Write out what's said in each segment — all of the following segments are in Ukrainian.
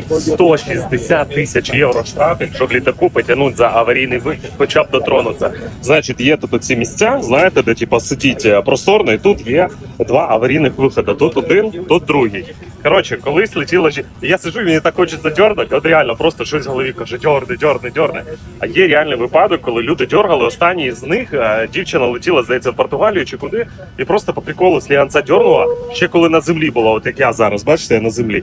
160 тисяч євро штрафів, щоб літаку потягнуть за аварійний вихід, хоча б дотронутися. Значить, є тут ці місця, знаєте, де типу, сидіть е, просторно, і тут є два аварійних виходи. Тут один, тут другий. Коротше, колись летіла жі- Я сиджу, і мені так хочеться дьорнути, от реально просто щось в голові каже, дьорни, дьорни, дьорни. А є реальний випадок, коли люди дьоргали. Останній з них е, дівчина летіла, здається, в Португалію чи куди, і просто по приколу сліганця дьорнула, ще коли на землі була, от як я зараз, бачите, я на землі.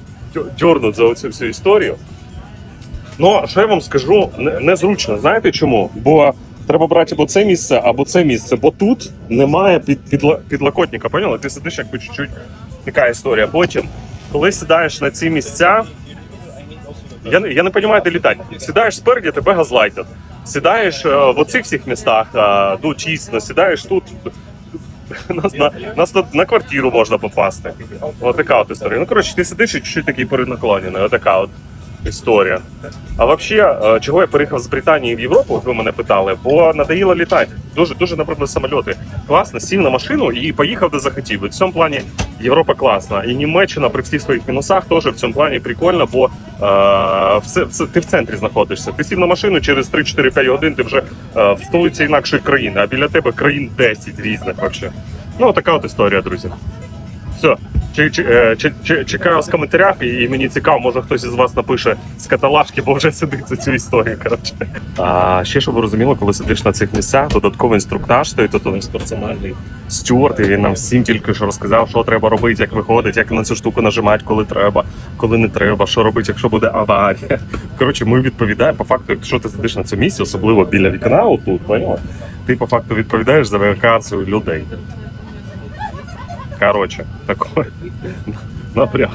дьорнуть за оцю всю історію? Ну, що я вам скажу, не- незручно. Знаєте чому? Бо треба брати або це місце, або це місце, бо тут немає під, підла- підлокотника. Поняли? Ти сидиш якби чуть-чуть така історія. Потім, коли сідаєш на ці місця, я, не- я не розумію, де літати. Сідаєш спереді, тебе газлайтять. Сідаєш е, в оцих всіх містах, е, ну тісно, сідаєш тут. Нас на, нас тут на квартиру можна попасти. Отака така от історія. Ну, коротше, ти сидиш і чуть такий перенаклонений. Отака от історія. А взагалі, чого я переїхав з Британії в Європу, ви мене питали, бо надоїло літати. Дуже, дуже наприклад, самольоти. Класно, сів на машину і поїхав де захотів. І в цьому плані Європа класна. І Німеччина при всіх своїх мінусах теж в цьому плані прикольно, бо е, все, все, ти в центрі знаходишся. Ти сів на машину через 3-4-5 годин, ти вже е, в столиці інакшої країни, а біля тебе країн 10 різних вообще. Ну, така от історія, друзі. Все. Чи, чи, е, чи, чи, чекаю вас в коментарях, і мені цікаво, може хтось із вас напише з каталажки, бо вже сидить за цю історію. Коротше. А ще щоб ви розуміли, коли сидиш на цих місцях, додатковий інструктаж стоїть, тут персональний стюард, і він нам всім тільки що розказав, що треба робити, як виходить, як на цю штуку нажимати, коли треба, коли не треба, що робити, якщо буде аварія. Коротше, ми відповідаємо по факту, якщо ти сидиш на цьому місці, особливо біля вікна, отут, поняла? Ти по факту відповідаєш за евакуацію людей. Короче, такой напряг.